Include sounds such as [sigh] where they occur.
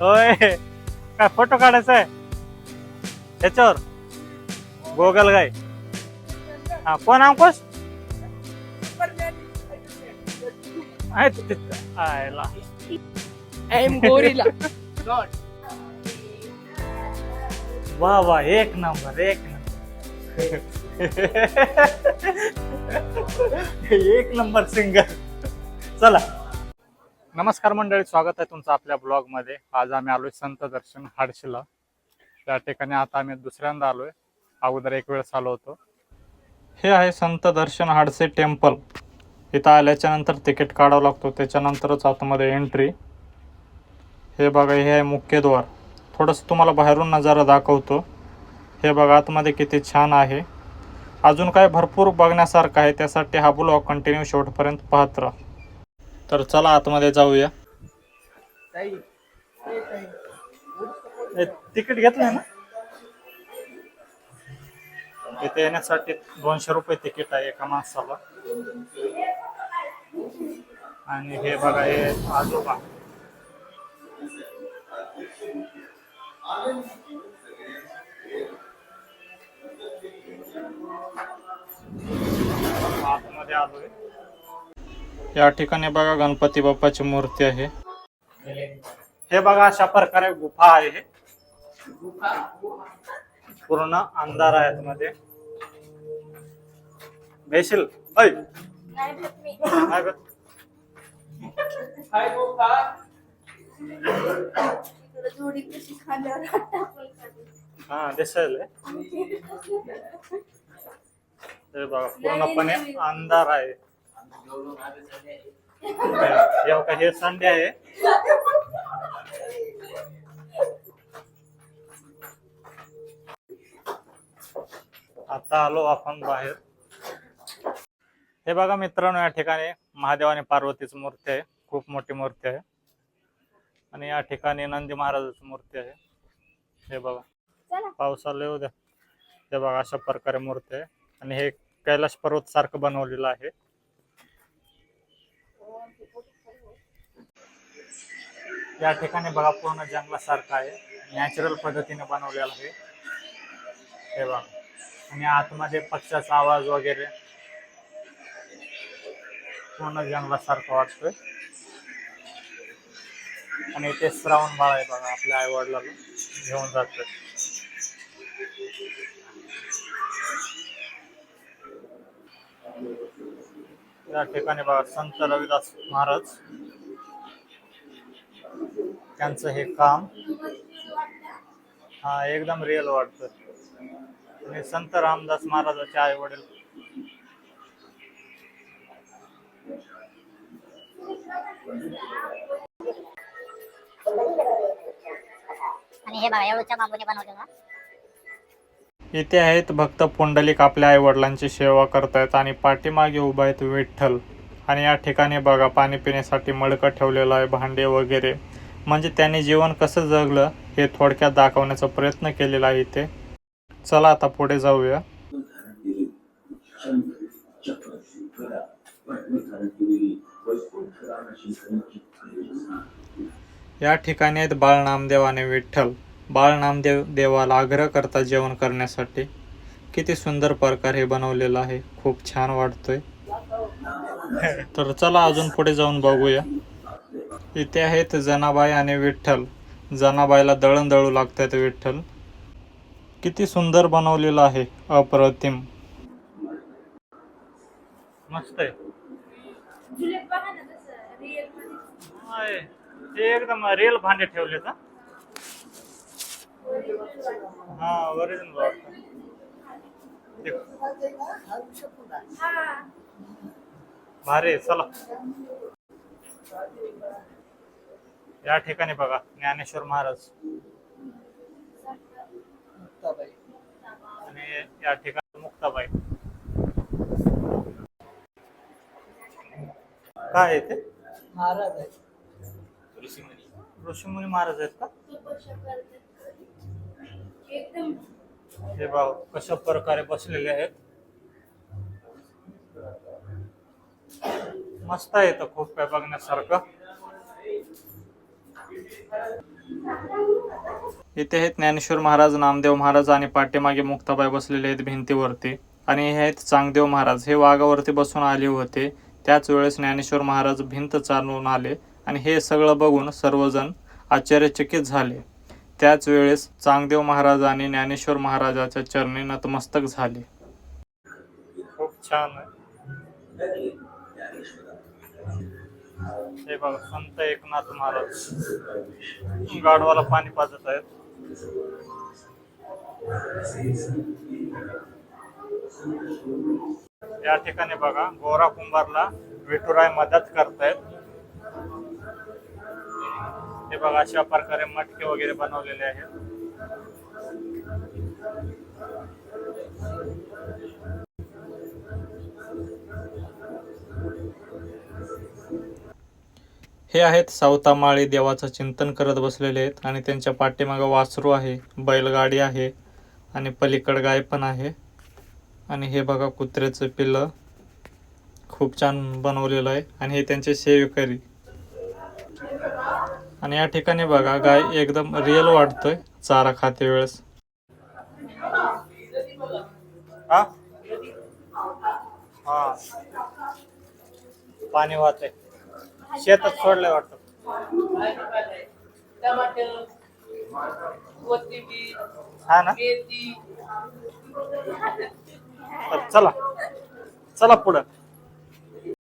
होय काय फोटो काढायचा आहे त्याच्यावर गोगल गाय हा कोण अंकुश? आहे तू. तिथं आयला. वा वा एक नंबर एक नंबर. [laughs] एक नंबर सिंगर. चला. नमस्कार मंडळी स्वागत आहे तुमचं आपल्या ब्लॉगमध्ये. आज आम्ही आलोय संत दर्शन हाडशीला. त्या ठिकाणी आता आम्ही दुसऱ्यांदा आलोय. अगोदर एक वेळेस आलो होतो. हे आहे संत दर्शन हाडसे टेम्पल. इथं आल्याच्यानंतर तिकीट काढावं लागतो. त्याच्यानंतरच आतमध्ये एंट्री हे बघा हे आहे मुख्य द्वार. थोडंसं तुम्हाला बाहेरून नजारा दाखवतो. हे बघा आतमध्ये किती छान आहे. अजून काय भरपूर बघण्यासारखं आहे. त्यासाठी हा ब्लॉग कंटिन्यू शेवटपर्यंत पाहत राहा. तर चला आतमध्ये जाऊया. तिकीट घेतलंय ना? इथे येण्यासाठी दोनशे रुपये तिकीट आहे एका माणसाला. आणि हे बघा हे आजोबा. आतमध्ये आलोय. या ठिकाणी बघा गणपती बाप्पाची मूर्ती आहे. हे बघा अशा प्रकारे गुफा आहे. हे. पूर्ण अंधार आहे मध्ये. भेशील? ऐ. हा दिसेल हे. हे बघा पूर्णपणे अंधार आहे. हे बघा, हे संडे आहे. आता आलो आपण बाहेर. हे बघा मित्रांनो या ठिकाणी महादेव आणि पार्वतीची मूर्ती आहे. खूप मोठी मूर्ती आहे. आणि या ठिकाणी नंदी महाराजाची मूर्ती आहे. हे चला. पावसाला येऊ द्या हे बघा अशा प्रकारे मूर्ती आहे. आणि हे कैलाश पर्वत सारखं बनवलेलं आहे. या ठिकाणी बघा पूर्ण जंगलासारखं आहे. नॅचरल पद्धतीने बनवलेलं आहे. हे बघा. आणि आतमध्ये पक्षाचा आवाज वगैरे. पूर्ण जंगलासारखं वाटतोय. आणि ते श्रावण बाळ आहे बघा आपल्या आई वडिलाला घेऊन जातोय. या ठिकाणी बघा संत रविदास महाराज. त्यांचं हे काम हा एकदम रिअल वाटतं. आणि संत रामदास महाराजाचे आई वडील. आणि हे बघा एवढ्या बांबूने बनवलेलं इथे आहेत भक्त पुंडलिक आपल्या आई वडिलांची सेवा करतायत आणि पाठीमागे उभा आहेत विठ्ठल. आणि या ठिकाणी बघा पाणी पिण्यासाठी मडकं ठेवलेलं आहे भांडे वगैरे. म्हणजे त्याने जीवन कसं जगलं हे थोडक्यात दाखवण्याचा प्रयत्न केलेला आहे इथे. चला आता पुढे जाऊया. या ठिकाणी आहेत बाळ नामदेव आणि विठ्ठल. बाळ नामदेव देवाला आग्रह करतात जेवण करण्यासाठी. किती सुंदर प्रकार हे बनवलेलं आहे. खूप छान वाटतोय. तर चला अजून पुढे जाऊन बघूया. इथे आहेत जनाबाई आणि विठ्ठल. जनाबाईला दळण दळू लागतात विठ्ठल. किती सुंदर बनवलेलं आहे अप्रतिम. मस्त आहे. जुलेट बघा ना तसं रिअलमध्ये. ते एकदम रिअल भांडे ठेवले का हा ओरिजिनल हा. भारी चला. या ठिकाणी बघा ज्ञानेश्वर महाराज. आणि या ठिकाणी मुक्ताबाई. काय आहे ते? महाराज आहे ऋषीमुनी महाराज आहेत का? हे बघा कशा प्रकारे बसलेले आहेत. मस्त आहे तर खूप काय बघण्यासारखं. इथे आहेत ज्ञानेश्वर महाराज नामदेव महाराज आणि पाठीमागे मुक्ताबाई बसलेले आहेत भिंतीवरती. आणि हे आहेत चांगदेव महाराज. हे वाघावरती बसून आले होते. त्याच वेळेस ज्ञानेश्वर महाराज भिंत चालवून आले आणि हे सगळं बघून सर्वजण आश्चर्यचकित झाले. त्याच वेळेस चांगदेव महाराज आणि ज्ञानेश्वर महाराजाच्या चरणी नतमस्तक झाले. खूप छान आहे. हे बघा संत एकनाथ महाराज. गाढवाला पाणी पाजत आहेत. या ठिकाणी बघा गोरा कुंभारला विठुराय मदत करतायत. हे बघा अशा प्रकारे मटके वगैरे बनवलेले आहेत. हे आहेत सावतामाळी देवाचं चिंतन करत बसलेले आहेत आणि त्यांच्या पाठीमागं वासरू आहे बैलगाडी आहे आणि पलीकड गाय पण आहे. आणि हे बघा कुत्र्याचं पिल्लं खूप छान बनवलेलं आहे आणि हे त्यांचे सेवेकरी. आणि या ठिकाणी बघा गाय एकदम रिअल वाटतोय चारा खाते वेळेस. पाणी वाहते शेतात सोडलंय वाटतं. टमाटर कोथिंबीर हा ना? मेथी. तर चला. चला पुढं.